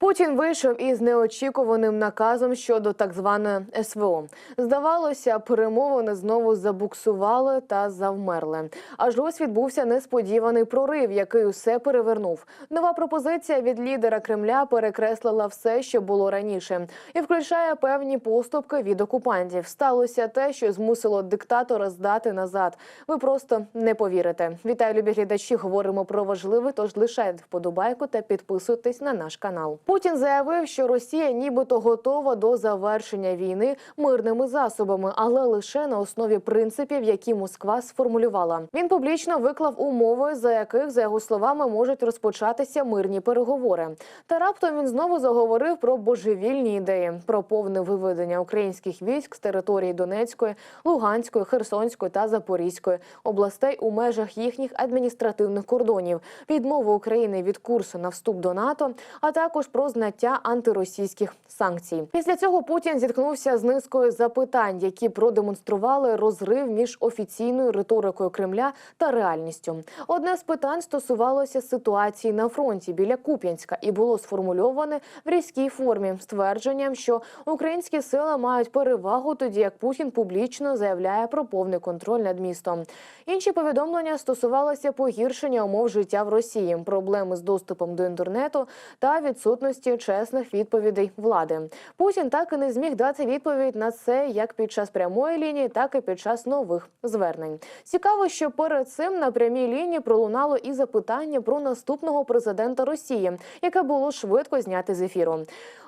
Путін вийшов із неочікуваним наказом щодо так званої СВО. Здавалося, перемовини знову забуксували та завмерли. Аж ось відбувся несподіваний прорив, який усе перевернув. Нова пропозиція від лідера Кремля перекреслила все, що було раніше, і включає певні поступки від окупантів. Сталося те, що змусило диктатора здати назад. Ви просто не повірите. Вітаю, любі глядачі. Говоримо про важливе. Тож лишайте вподобайку та підписуйтесь на наш канал. Путін заявив, що Росія нібито готова до завершення війни мирними засобами, але лише на основі принципів, які Москва сформулювала. Він публічно виклав умови, за яких, за його словами, можуть розпочатися мирні переговори. Та раптом він знову заговорив про божевільні ідеї, про повне виведення українських військ з території Донецької, Луганської, Херсонської та Запорізької областей у межах їхніх адміністративних кордонів, відмову України від курсу на вступ до НАТО, а також про зняття антиросійських санкцій. Після цього Путін зіткнувся з низкою запитань, які продемонстрували розрив між офіційною риторикою Кремля та реальністю. Одне з питань стосувалося ситуації на фронті біля Куп'янська і було сформульоване в різкій формі з твердженням, що українські сили мають перевагу, тоді як Путін публічно заявляє про повний контроль над містом. Інші повідомлення стосувалися погіршення умов життя в Росії, проблеми з доступом до інтернету та відсутності чесних відповідей влади. Путін так і не зміг дати відповідь на це як під час прямої лінії, так і під час нових звернень. Цікаво, що перед цим на прямій лінії пролунало і запитання про наступного президента Росії, яке було швидко зняте з ефіру.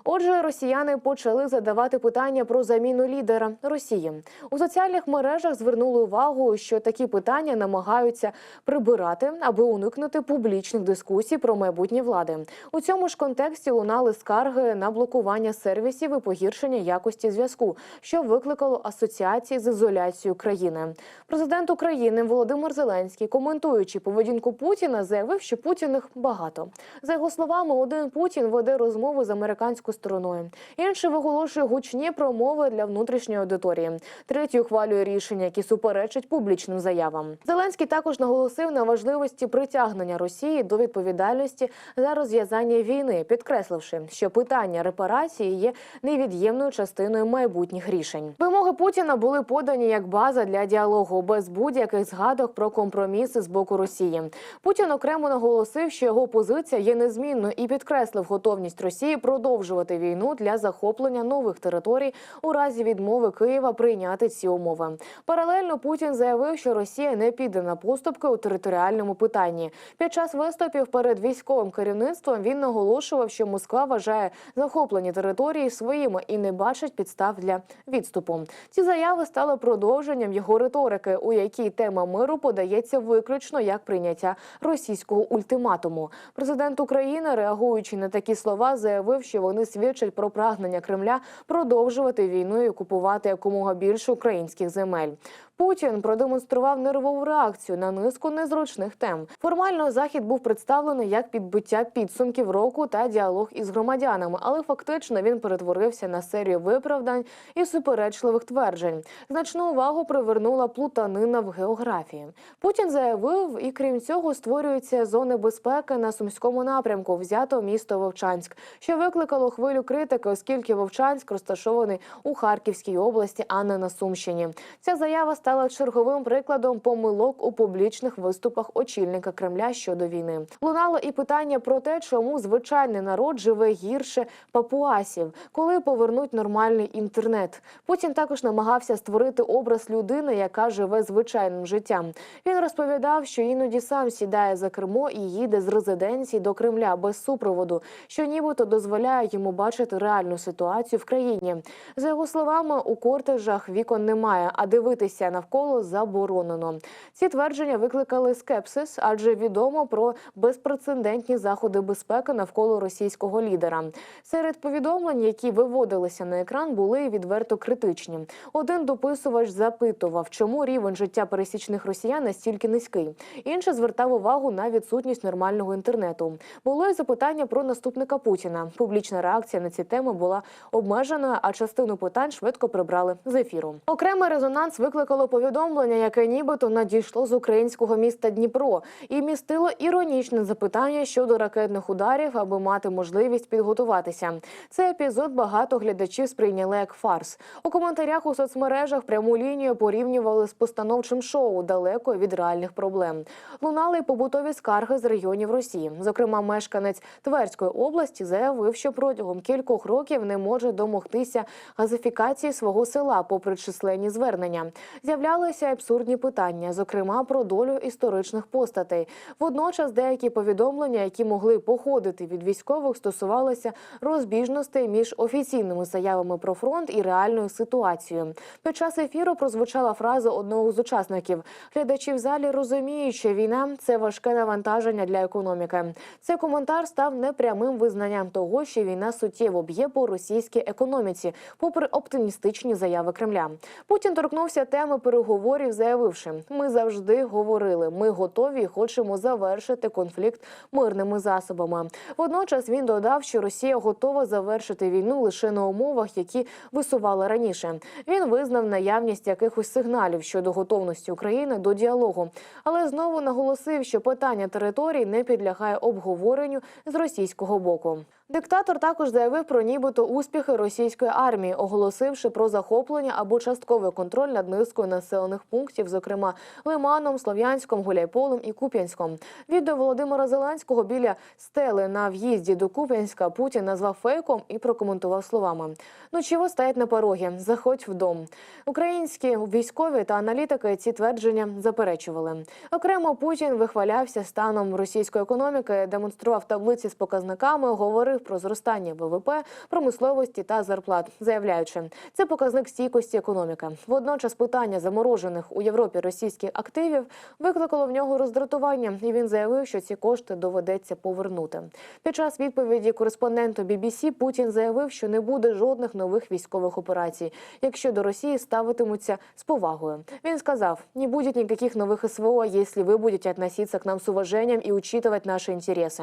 Отже, росіяни почали задавати питання про заміну лідера Росії у соціальних мережах. Звернули увагу, що такі питання намагаються прибирати, аби уникнути публічних дискусій про майбутнє влади. У цьому ж контексті лунали скарги на блокування сервісів і погіршення якості зв'язку, що викликало асоціації з ізоляцією країни. Президент України Володимир Зеленський, коментуючи поведінку Путіна, заявив, що Путіних багато. За його словами, один Путін веде розмови з американською стороною, інший виголошує гучні промови для внутрішньої аудиторії. Третій ухвалює рішення, які суперечать публічним заявам. Зеленський також наголосив на важливості притягнення Росії до відповідальності за розв'язання війни, підкресливши, що питання репарації є невід'ємною частиною майбутніх рішень. Вимоги Путіна були подані як база для діалогу без будь-яких згадок про компроміси з боку Росії. Путін окремо наголосив, що його позиція є незмінною і підкреслив готовність Росії продовжувати війну для захоплення нових територій у разі відмови Києва прийняти ці умови. Паралельно Путін заявив, що Росія не піде на поступки у територіальному питанні. Під час виступів перед військовим керівництвом він наголошував, що Москва вважає захоплені території своїми і не бачить підстав для відступу. Ці заяви стали продовженням його риторики, у якій тема миру подається виключно як прийняття російського ультиматуму. Президент України, реагуючи на такі слова, заявив, що вони свідчать про прагнення Кремля продовжувати війну і окупувати якомога більше українських земель. Путін продемонстрував нервову реакцію на низку незручних тем. Формально захід був представлений як підбиття підсумків року та діалог із громадянами, але фактично він перетворився на серію виправдань і суперечливих тверджень. Значну увагу привернула плутанина в географії. Путін заявив, і крім цього створюються зони безпеки на сумському напрямку, взято місто Вовчанськ, що викликало хвилю критики, оскільки Вовчанськ розташований у Харківській області, а не на Сумщині. Ця заява стала черговим прикладом помилок у публічних виступах очільника Кремля щодо війни. Лунало і питання про те, чому звичайний народ живе гірше папуасів, коли повернуть нормальний інтернет. Путін також намагався створити образ людини, яка живе звичайним життям. Він розповідав, що іноді сам сідає за кермо і їде з резиденції до Кремля без супроводу, що нібито дозволяє йому бачити реальну ситуацію в країні. За його словами, у кортежах вікон немає, а дивитися навколо заборонено. Ці твердження викликали скепсис, адже відомо про безпрецедентні заходи безпеки навколо російського лідера. Серед повідомлень, які виводилися на екран, були відверто критичні. Один дописувач запитував, чому рівень життя пересічних росіян настільки низький. Інший звертав увагу на відсутність нормального інтернету. Було й запитання про наступника Путіна. Публічна реакція на ці теми була обмеженою, а частину питань швидко прибрали з ефіру. Окремий резонанс викликало повідомлення, яке нібито надійшло з українського міста Дніпро, і містило іронічне запитання щодо ракетних ударів, аби мати можливість підготуватися. Цей епізод багато глядачів сприйняли як фарс. У коментарях у соцмережах пряму лінію порівнювали з постановчим шоу далеко від реальних проблем. Лунали й побутові скарги з регіонів Росії. Зокрема, мешканець Тверської області заявив, що протягом кількох років не може домогтися газифікації свого села, попри численні звернення. З'являлися абсурдні питання, зокрема про долю історичних постатей. Водночас деякі повідомлення, які могли походити від військових, стосувалися розбіжностей між офіційними заявами про фронт і реальною ситуацією. Під час ефіру прозвучала фраза одного з учасників: глядачі в залі розуміють, що війна це важке навантаження для економіки. Цей коментар став непрямим визнанням того, що війна суттєво б'є по російській економіці, попри оптимістичні заяви Кремля. Путін торкнувся теми переговорів, заявивши: ми завжди говорили, ми готові і хочемо завершити конфлікт мирними засобами. Водночас він додав, що Росія готова завершити війну лише на умовах, які висували раніше. Він визнав наявність якихось сигналів щодо готовності України до діалогу, але знову наголосив, що питання територій не підлягає обговоренню з російського боку. Диктатор також заявив про нібито успіхи російської армії, оголосивши про захоплення або частковий контроль над низкою населених пунктів, зокрема Лиманом, Слов'янськом, Гуляйполем і Куп'янськом. Відео Володимира Зеленського біля стели на в'їзді до Куп'янська Путін назвав фейком і прокоментував словами: ну чого стоять на порогі? Заходь в дом. Українські військові та аналітики ці твердження заперечували. Окремо Путін вихвалявся станом російської економіки, демонстрував таблиці з показниками, говорив про зростання ВВП, промисловості та зарплат, заявляючи, це показник стійкості економіки. Водночас питання заморожених у Європі російських активів викликало в нього роздратування, і він заявив, що ці кошти доведеться повернути. Під час відповіді кореспонденту BBC Путін заявив, що не буде жодних нових військових операцій, якщо до Росії ставитимуться з повагою. Він сказав: не буде ніяких нових СВО, якщо ви будете відноситися к нам з уваженням і учитувати наші інтереси.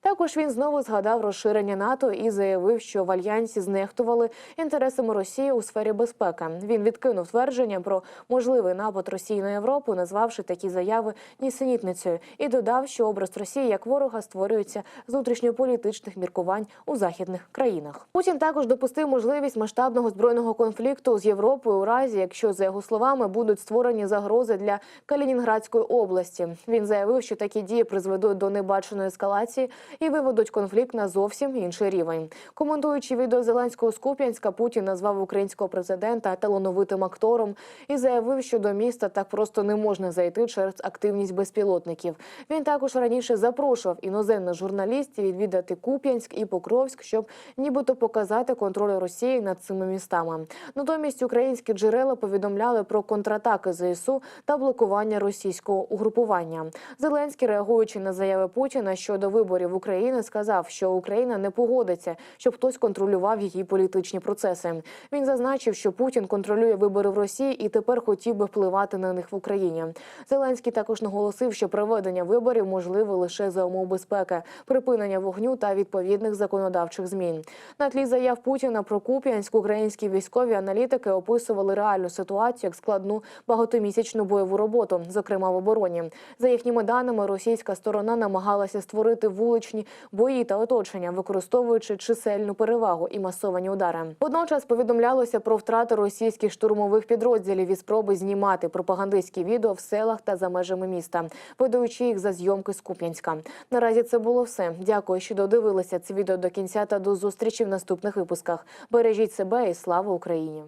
Також він знову згадав розширення НАТО і заявив, що в альянсі знехтували інтересами Росії у сфері безпеки. Він відкинув твердження про можливий напад Росії на Європу, назвавши такі заяви нісенітницею, і додав, що образ Росії як ворога створюється з внутрішньополітичних міркувань у західних країнах. Путін також допустив можливість масштабного збройного конфлікту з Європою у разі, якщо за його словами будуть створені загрози для Калінінградської області. Він заявив, що такі дії призведуть до небаченої ескалації і виведуть конфлікт на зовсім інший рівень. Коментуючи відео Зеленського з Куп'янська, Путін назвав українського президента талановитим актором і заявив, що до міста так просто не можна зайти через активність безпілотників. Він також раніше запрошував іноземних журналістів відвідати Куп'янськ і Покровськ, щоб нібито показати контроль Росії над цими містами. Натомість українські джерела повідомляли про контратаки ЗСУ та блокування російського угрупування. Зеленський, реагуючи на заяви Путіна щодо виборів України, сказав, що Україна не погодиться, щоб хтось контролював її політичні процеси. Він зазначив, що Путін контролює вибори в Росії і тепер хотів би впливати на них в Україні. Зеленський також наголосив, що проведення виборів можливе лише за умов безпеки, припинення вогню та відповідних законодавчих змін. На тлі заяв Путіна про Куп'янськ українські військові аналітики описували реальну ситуацію як складну багатомісячну бойову роботу, зокрема в обороні. За їхніми даними, російська сторона намагалася створити вуличні бої та оточення, використовуючи чисельну перевагу і масовані удари. Водночас повідомлялося про втрати російських штурмових підрозділів і спроби знімати пропагандистські відео в селах та за межами міста, видаючи їх за зйомки з Куп'янська. Наразі це було все. Дякую, що додивилися це відео до кінця та до зустрічі в наступних випусках. Бережіть себе і слава Україні!